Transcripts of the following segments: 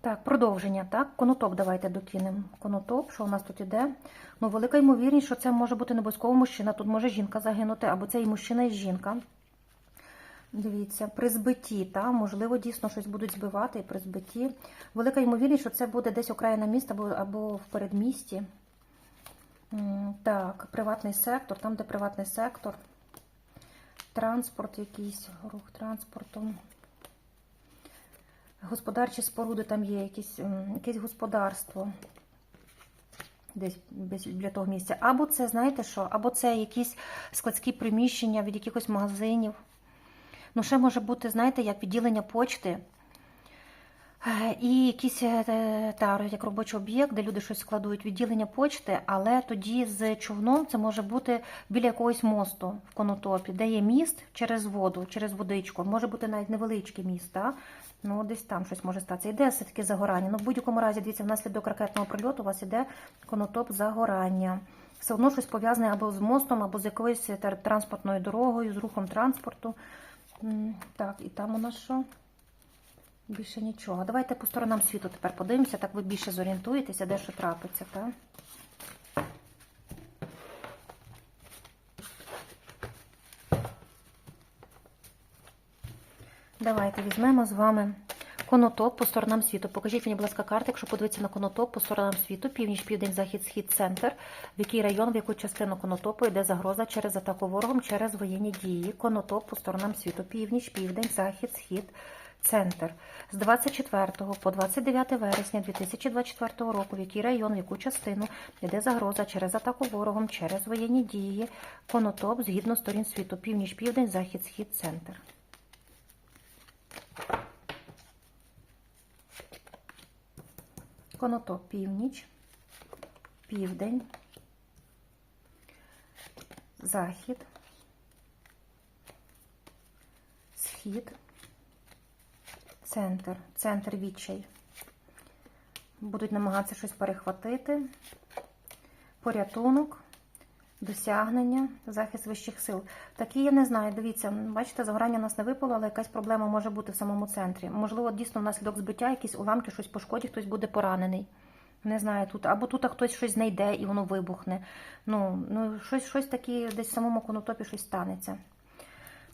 Так, продовження, так? Конотоп давайте докинемо. Конотоп, що у нас тут іде? Ну, велика ймовірність, що це може бути не мужчина. Тут може жінка загинути, або це і мужчина, і жінка. Дивіться, при збитті, та, можливо, дійсно щось будуть збивати і при збитті. Велика ймовірність, що це буде десь окраїна міста або, або в передмісті. Так, приватний сектор, там, де приватний сектор, транспорт якийсь, рух транспорту. Господарчі споруди там є, якісь, якесь господарство. Десь біля того місця. Або це, знаєте що? Або це якісь складські приміщення від якихось магазинів. Ну, ще може бути, знаєте, як відділення почти. Е, І якийсь е, та, як робочий об'єкт, де люди щось складують, відділення почти, але тоді з човном це може бути біля якогось мосту в конотопі, де є міст через воду, через водичку. Може бути навіть невеличкий міст? Ну десь там щось може статися. Іде все-таки загорання. Ну, в будь-якому разі, дивіться, внаслідок ракетного прильоту у вас іде конотоп загорання. Все одно щось пов'язане або з мостом, або з якоюсь транспортною дорогою, з рухом транспорту. Так, і там у нас що? Більше нічого. Давайте по сторонам світу тепер подивимося, так ви більше зорієнтуєтеся, де що трапиться, так? Давайте візьмемо з вами конотоп по сторонам світу. Покажіть мені, будь ласка, карти, якщо подивитися на конотоп по сторонам світу, північ, південь, захід, схід, центр. В який район, в яку частину конотопу йде загроза через атаку ворогом, через воєнні дії. Конотоп по сторонам світу, північ, південь, захід, схід, центр. З 24 по 29 вересня 2024 року, в який район, в яку частину йде загроза через атаку ворогом, через воєнні дії. Конотоп згідно сторін світу, північ, південь, захід, схід, центр. Конотоп північ, південь, захід, схід, центр, центр відчай. Будуть намагатися щось перехватити, порятунок, досягнення, захист вищих сил. Такі я не знаю. Дивіться, бачите, загорання у нас не випало, але якась проблема може бути в самому центрі. Можливо, дійсно внаслідок збиття, якісь уламки, щось пошкодять, хтось буде поранений. Не знаю, тут або тут хтось щось знайде і воно вибухне. Ну, ну щось, щось таке десь в самому конотопі щось станеться.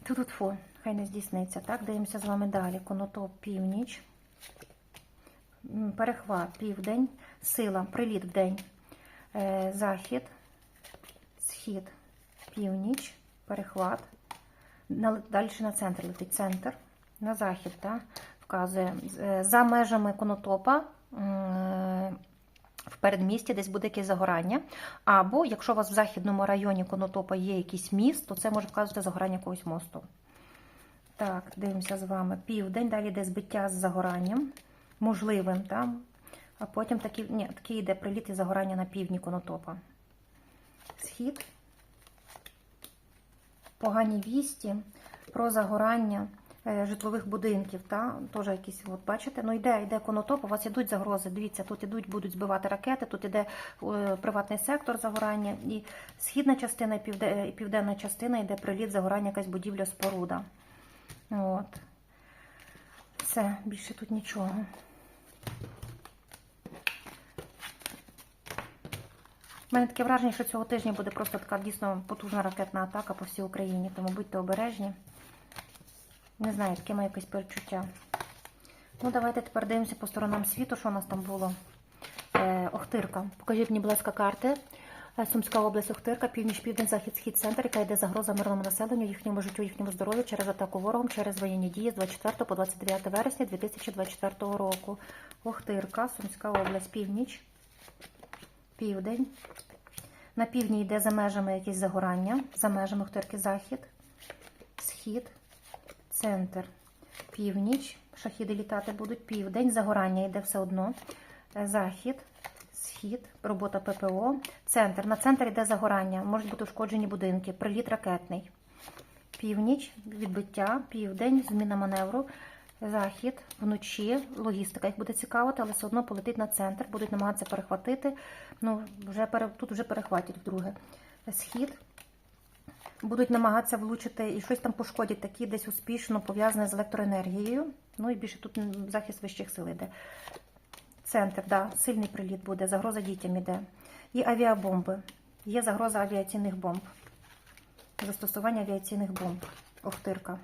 Тут фу, хай не здійсниться. Так, дивимося з вами далі. Конотоп північ, перехват південь, сила, приліт в день, Е, захід, схід, північ, перехват. Далі на центр летить центр, на захід, так, вказує. Е, За межами конотопа в передмісті десь буде якесь загорання. Або якщо у вас в західному районі конотопа є якийсь міст, то це може вказувати загорання якогось мосту. Так, дивимося з вами. Південь, далі йде збиття з загоранням, можливим там. А потім такий, ні, такий йде приліт і загорання на півдні конотопа. Схід. Погані вісті про загорання е, житлових будинків. Та? Теж якісь, от бачите, ну йде, йде конотоп, у вас ідуть загрози. Дивіться, тут ідуть, будуть збивати ракети, тут іде е, приватний сектор загорання, і східна частина, півде- і південна частина йде приліт, загорання, якась будівля, споруда. От. Все, більше тут нічого. У мене таке враження, що цього тижня буде просто така дійсно потужна ракетна атака по всій Україні, тому будьте обережні. Не знаю, таке має якесь перечуття. Ну, давайте тепер дивимося по сторонам світу, що у нас там було. Е, Охтирка. Покажіть мені, будь ласка, карти. Е, Сумська область Охтирка, північ, південь, захід, схід, центр, яка йде загроза мирному населенню, їхньому життю, їхньому здоров'ю через атаку ворогом, через воєнні дії з 24 по 29 вересня 2024 року. Охтирка, Сумська область, північ, південь. На півдні йде за межами якісь загорання, за межами Охтирки захід, схід, центр, північ. Шахіди літати будуть південь, загорання йде все одно. Е, Захід, схід, робота ППО, центр. На центр йде загорання, можуть бути ушкоджені будинки, приліт ракетний. Північ, відбиття, південь, зміна маневру, захід, вночі, логістика їх буде цікавити, але все одно полетить на центр, будуть намагатися перехватити. Ну, вже тут вже перехватять вдруге. Схід. Будуть намагатися влучити і щось там пошкодять, такі десь успішно пов'язане з електроенергією. Ну і більше тут захист вищих сил іде. Центр, да, сильний приліт буде, загроза дітям іде. І авіабомби. Є загроза авіаційних бомб. Застосування авіаційних бомб. Охтирка.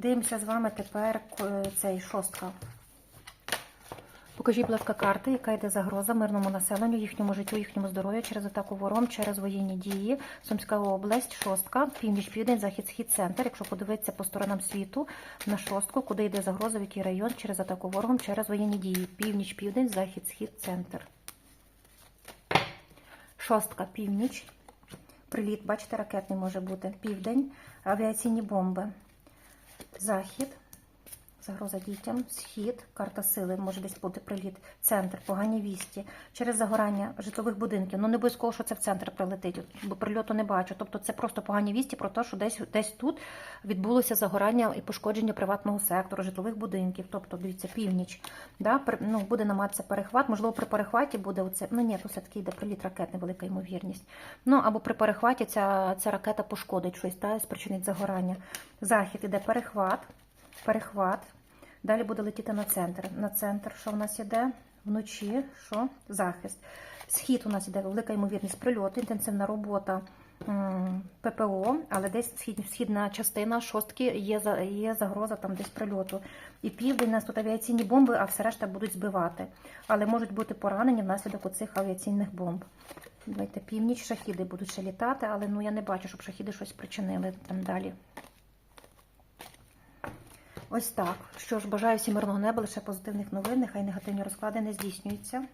Дивимося з вами тепер е, цей шостка. Покажіть, будь ласка, карти, яка йде загроза мирному населенню, їхньому життю, їхньому здоров'ю через атаку вором, через воєнні дії. Сумська область, шостка, північ, південь, захід, схід, центр. Якщо подивитися по сторонам світу на шостку, куди йде загроза, в який район, через атаку ворогом, через воєнні дії. Північ, південь, захід, схід, центр. Шостка, північ. Приліт, бачите, ракетний може бути. Південь, авіаційні бомби. Захід, загроза дітям, схід, карта сили, може десь бути приліт, центр, погані вісті, через загорання житлових будинків. Ну не обов'язково, що це в центр прилетить, бо прильоту не бачу. Тобто це просто погані вісті про те, що десь десь тут відбулося загорання і пошкодження приватного сектору, житлових будинків. Тобто, дивіться, північ. Да? Ну, буде намагатися перехват. Можливо, при перехваті буде оце. Ну ні, тут все-таки йде приліт ракет, невелика ймовірність. Ну або при перехваті ця, ця ракета пошкодить щось, та, спричинить загорання. Захід іде перехват, перехват. Далі буде летіти на центр. На центр, що в нас іде? Вночі, що? Захист. Схід у нас іде велика ймовірність прильоту, інтенсивна робота ППО, але десь схід, східна частина шостки є, є загроза там десь прильоту. І південь у нас тут авіаційні бомби, а все решта будуть збивати. Але можуть бути поранені внаслідок оцих авіаційних бомб. Давайте північ, шахіди будуть ще літати, але ну я не бачу, щоб шахіди щось причинили там далі. Ось так. Що ж, бажаю всім мирного неба, лише позитивних новин, нехай негативні розклади не здійснюються.